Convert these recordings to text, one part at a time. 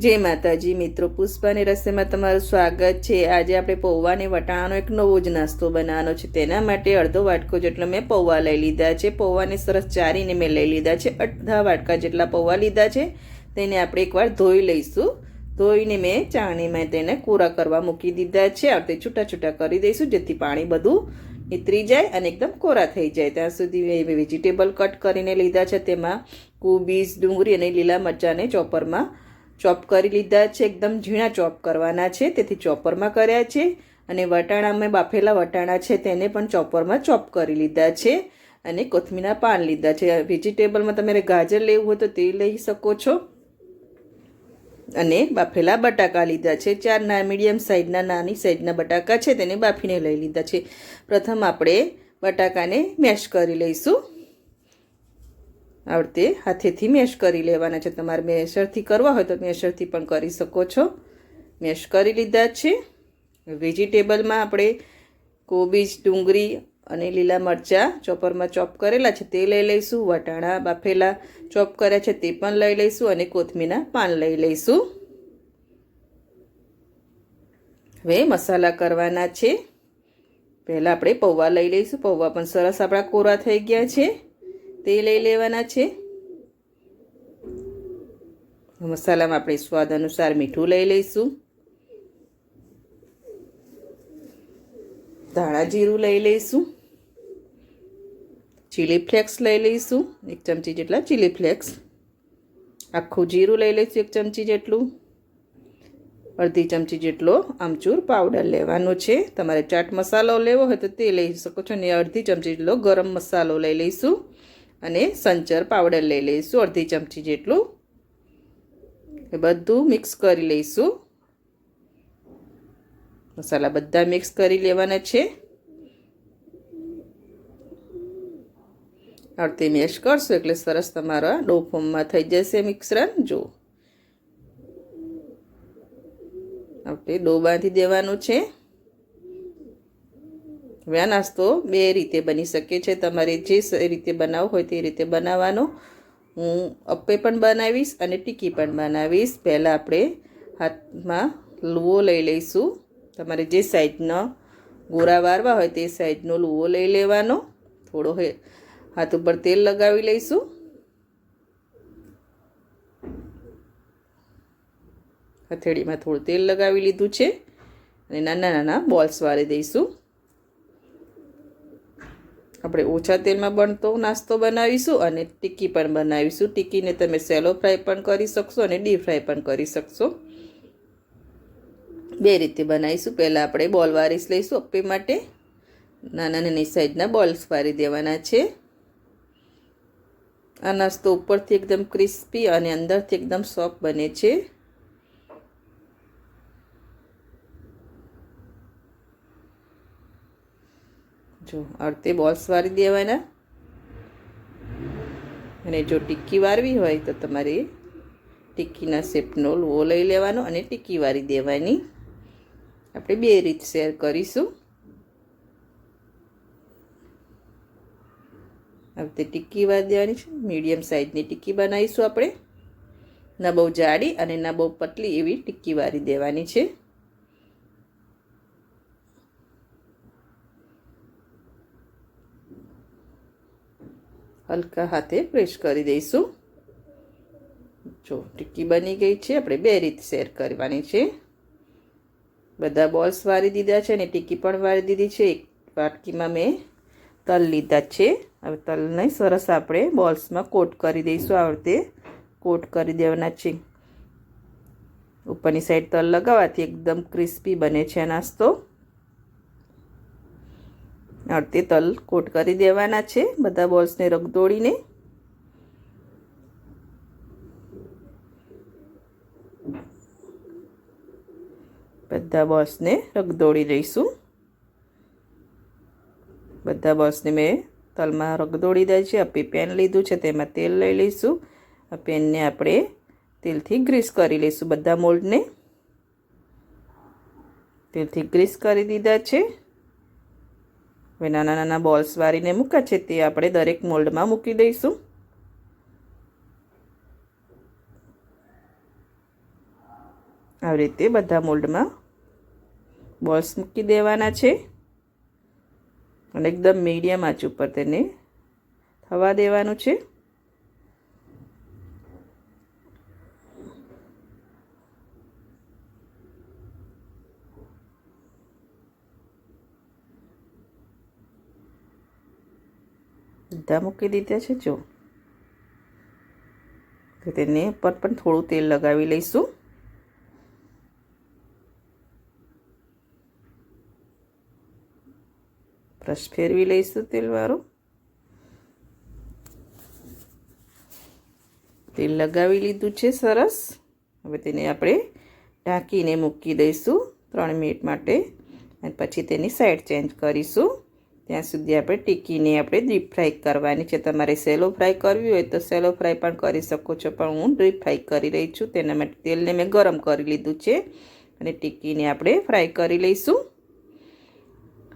જય માતાજી, મિત્રો. પુષ્પાની રસોઈમાં તમારું સ્વાગત છે. આજે આપણે પૌવા અને વટાણાનો એક નવો જ નાસ્તો બનાવવાનો છે. તેના માટે અડધો વાટકો જેટલો મેં પૌવા લઈ લીધા છે. પૌવાને સરસ ચારીને મેં લઈ લીધા છે. અડધા વાટકા જેટલા પૌવા લીધા છે. તેને આપણે એકવાર ધોઈ લઈશું. ધોઈને મેં ચાણીમાં તેને કોરા કરવા મૂકી દીધા છે. આપણે છૂટા છૂટા કરી દઈશું, જેથી પાણી બધું નીતરી જાય અને એકદમ કોરા થઈ જાય. ત્યાં સુધી મેં વેજીટેબલ કટ કરીને લીધા છે. તેમાં કોબીજ, ડુંગળી અને લીલા મરચાંને ચોપરમાં ચોપ કરી લીધા છે, એકદમ ઝીણા ચોપ કરવાના છે, તેથી ચોપરમાં કર્યા છે અને વટાણા મેં બાફેલા વટાણા છે, તેને પણ ચોપરમાં ચોપ કરી લીધા છે અને કોથમીના પાન લીધા છે. વેજીટેબલમાં તમારે ગાજર લેવું હોય તો તે લઈ શકો છો. અને બાફેલા બટાકા લીધા છે. ચાર ના મીડિયમ સાઇઝના નાની સાઇઝના બટાકા છે, તેને બાફીને લઈ લીધા છે. પ્રથમ આપણે બટાકાને મેશ કરી લઈશું. આવડતે હાથેથી મેશ કરી લેવાના છે. તમારે મેશરથી કરવા હોય તો મેશરથી પણ કરી શકો છો. મેશ કરી લીધા છે. વેજીટેબલમાં આપણે કોબીજ, ડુંગળી અને લીલા મરચાં ચોપરમાં ચોપ કરેલા છે તે લઈ લઈશું. વટાણા, બાફેલા ચોપ કર્યા છે તે પણ લઈ લઈશું અને કોથમીના પાન લઈ લઈશું. હવે મસાલા કરવાના છે. પહેલાં આપણે પૌવા લઈ લઈશું. પૌવા પણ સરસ આપણા કોરા થઈ ગયા છે. તે લઈ લેવાના છે. મસાલામાં આપણે સ્વાદ અનુસાર મીઠું લઈ લઈશું. ધાણા જીરું લઈ લઈશું. ચીલી ફ્લેક્સ લઈ લઈશું. એક ચમચી જેટલા ચીલી ફ્લેક્સ આખું જીરું લઈ લઈશું એક ચમચી જેટલું. અડધી ચમચી જેટલો આમચૂર પાવડર લેવાનો છે. તમારે ચાટ મસાલો લેવો હોય તો તે લઈ શકો છો. ને અડધી ચમચી જેટલો ગરમ મસાલો લઈ લઈશું. અને સંચર પાવડર લઈ લઈશું, અડધી ચમચી જેટલું. એ બધું મિક્સ કરી લઈશું. મસાલા બધા મિક્સ કરી લેવાના છે. અડધી મેશ કરશો એટલે સરસ તમારા ડો ફોર્મમાં થઈ જશે મિશ્રણ. જો. આપણે ડો બાંધી દેવાનું છે. આ નાસ્તો બે રીતે બની શકે છે. તમારે જે રીતે બનાવવો હોય તે રીતે બનાવવાનો. હું અપ્પે પણ બનાવીશ અને ટીકી પણ બનાવીશ. પહેલાં આપણે હાથમાં લુવો લઈ લઈશું. તમારે જે સાઈડનો ગોરા વારવા હોય તે સાઈડનો લુવો લઈ લેવાનો. થોડો હાથ ઉપર તેલ લગાવી લઈશું. હથેળીમાં થોડું તેલ લગાવી લીધું છે. અને નાના નાના બોલ્સ વાળી દઈશું. આપણે ઓછા તેલમાં બનતો નાસ્તો બનાવીશું અને ટિક્કી પણ બનાવીશું. ટિક્કીને તમે સેલો ફ્રાય પણ કરી શકશો અને ડીપ ફ્રાય પણ કરી શકશો. બે રીતે બનાવીશું. પહેલાં આપણે બોલ વારીસ લઈશું અપ્પી માટે. નાના નાની સાઈઝના બોલ્સ વારી દેવાના છે. આ નાસ્તો ઉપરથી એકદમ ક્રિસ્પી અને અંદરથી એકદમ સોફ્ટ બને છે. જો અડતે બોલ્સ વારી દેવાના. અને જો ટિક્કી વારવી હોય તો તમારે ટિક્કીના શેપનો લુઓ લઈ લેવાનો અને ટિક્કી વારી દેવાની. આપણે બે રીત શેર કરીશું. હવે ટિક્કી વારી દેવાની છે. મીડિયમ સાઇઝની ટિક્કી બનાવીશું આપણે. ના બહુ જાડી અને ના બહુ પતલી એવી ટિક્કી વાળી દેવાની છે. હલકા હાથે પ્રેસ કરી દઈશું. જો ટિક્કી બની ગઈ છે, આપણે બે રીત શેર કરવાની છે. બધા બોલ્સ વારી દીધા છે અને ટિક્કી પણ વારી દીધી છે. એક વાટકીમાં મેં તલ લીધા છે. હવે તલને સરસ આપણે બોલ્સમાં કોટ કરી દઈશું, આ રીતે કોટ કરી દેવાના છે. ઉપરની સાઈડ તલ લગાવવાથી એકદમ ક્રિસ્પી બને છે નાસ્તો. અડતે તલ કોટ કરી દેવાના છે. બધા બોલ્સને રગદોડીને બધા બોલ્સને રગદોળી લઈશું બધા બોલ્સને મેં તલમાં રગદોળી દે છે. આપી પેન લીધું છે, તેમાં તેલ લઈ લઈશું. આ પેનને આપણે તેલથી ગ્રીસ કરી લઈશું બધા મોલ્ડને. તેલથી ગ્રીસ કરી દીધા છે. હવે નાના નાના બોલ્સ વારીને મૂક્યા છે તે આપણે દરેક મોલ્ડમાં મૂકી દઈશું. આવી રીતે બધા મોલ્ડમાં બોલ્સ મૂકી દેવાના છે. અને એકદમ મીડિયમ આંચ ઉપર તેને થવા દેવાનું છે. બધા મૂકી દીધા છે, જો. તો તેને ઉપર પણ થોડું તેલ લગાવી લઈશું. બ્રશ ફેરવી લઈશું તેલવાળું. તેલ લગાવી લીધું છે સરસ. હવે તેને આપણે ઢાંકીને મૂકી દઈશું ત્રણ મિનિટ માટે. અને પછી તેની સાઈડ ચેન્જ કરીશું. ત્યાં સુધી આપણે ટીકીને આપણે ડીપ ફ્રાય કરવાની છે. તમારે સેલો ફ્રાય કરવી હોય તો સેલો ફ્રાય પણ કરી શકો છો. પણ હું ડીપ ફ્રાય કરી રહી છું. તેના માટે તેલને મેં ગરમ કરી લીધું છે. અને ટીકીને આપણે ફ્રાય કરી લઈશું.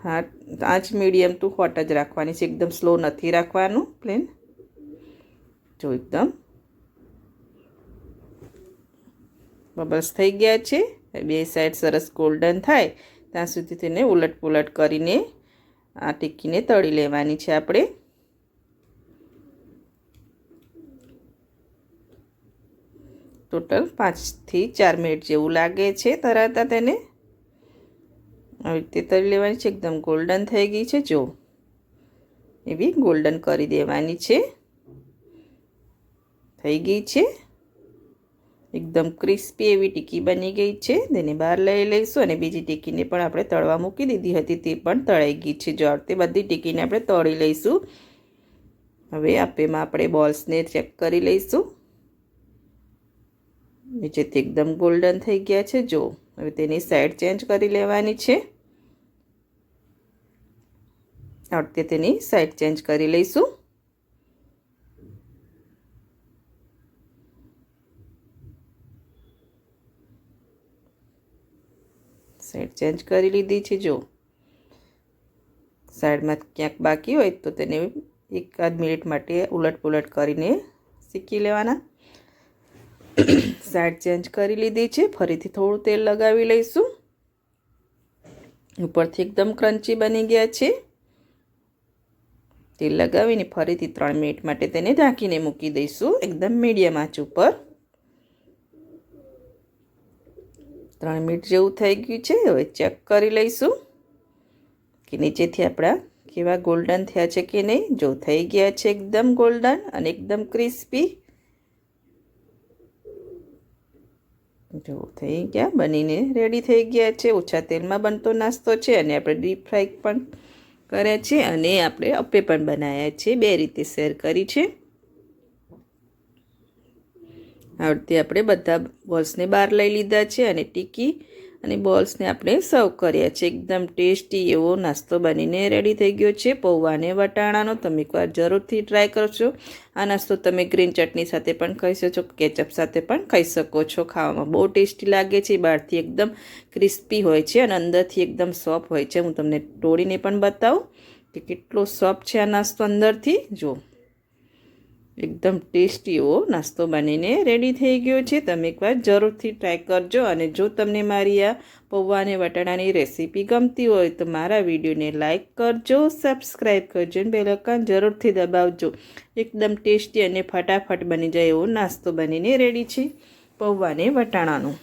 હા, આંચ મીડિયમ ટુ હોટ જ રાખવાની છે. એકદમ સ્લો નથી રાખવાનું. પ્લેન જો એકદમ બબલ્સ થઈ ગયા છે. બે સાઈડ સરસ ગોલ્ડન થાય. ત્યાં સુધી તેને ઉલટ પુલટ કરીને આ ટીકીને તળી લેવાની છે આપણે. ટોટલ પાંચથી ચાર મિનિટ જેવું લાગે છે તરાતા તેને. આવી રીતે તળી લેવાની છે. એકદમ ગોલ્ડન થઈ ગઈ છે. જો, એવી ગોલ્ડન કરી દેવાની છે. થઈ ગઈ છે. એકદમ ક્રિસ્પી એવી ટીકી બની ગઈ છે. તેને બહાર લઈ લઈશું અને બીજી ટીકીને પણ આપણે તળવા મૂકી દીધી હતી. તે પણ તળાઈ ગઈ છે. જો તે બધી ટીકીને આપણે તળી લઈશું. હવે આપેમાં આપણે બોલ્સને ચેક કરી લઈશું. નીચેથી એકદમ ગોલ્ડન થઈ ગયા છે. જો, હવે તેની સાઈડ ચેન્જ કરી લેવાની છે. વખતે તેની સાઈડ ચેન્જ કરી લઈશું. સાઈડ ચેન્જ કરી લીધી છે, જો. સાઈડમાં ક્યાંક બાકી હોય તો તેને એકાદ મિનિટ માટે ઉલટ પુલટ કરીને શીખી લેવાના. સાઈડ ચેન્જ કરી લીધી છે, ફરીથી થોડું તેલ લગાવી લઈશું. ઉપરથી એકદમ ક્રન્ચી બની ગયા છે. તેલ લગાવીને ફરીથી ત્રણ મિનિટ માટે તેને ઢાંકીને મૂકી દઈશું, એકદમ મીડિયમ આંચ ઉપર. ત્રણ મિનિટ જેવું થઈ ગયું છે. હવે ચેક કરી લઈશું કે નીચેથી આપણા કેવા ગોલ્ડન થયા છે કે નહીં. જો થઈ ગયા છે એકદમ ગોલ્ડન અને એકદમ ક્રિસ્પી જો થઈ ગયા, બનીને રેડી થઈ ગયા છે. ઓછા તેલમાં બનતો નાસ્તો છે અને આપણે ડીપ ફ્રાય પણ કર્યા છે અને આપણે અપ્પે પણ બનાવ્યા છે. બે રીતે શેર કરી છે. આ આપણે બધા બોલ્સને બહાર લઈ લીધા છે અને ટીકી અને બોલ્સને આપણે સર્વ કર્યા છે. એકદમ ટેસ્ટી એવો નાસ્તો બનીને રેડી થઈ ગયો છે. પૌવાને વટાણાનો તમે એકવાર જરૂરથી ટ્રાય કરશો આ નાસ્તો તમે ગ્રીન ચટણી સાથે પણ ખાઈ શકો છો કેચઅપ સાથે પણ ખાઈ શકો છો. ખાવામાં બહુ ટેસ્ટી લાગે છે. બહારથી એકદમ ક્રિસ્પી હોય છે અને અંદરથી એકદમ સોફ્ટ હોય છે. હું તમને તોડીને પણ બતાવું કે કેટલો સોફ્ટ છે આ નાસ્તો અંદરથી. જો એકદમ ટેસ્ટી એવો નાસ્તો બનીને રેડી થઈ ગયો છે. તમે એકવાર જરૂરથી ટ્રાય કરજો અને જો તમને મારી આ પૌવા અને વટાણાની રેસીપી ગમતી હોય તો મારા વિડીયોને લાઇક કરજો સબસ્ક્રાઈબ કરજો અને બેલકન જરૂરથી દબાવજો. એકદમ ટેસ્ટી અને ફટાફટ બની જાય એવો નાસ્તો બનીને રેડી છે. પૌવા અને વટાણાનો.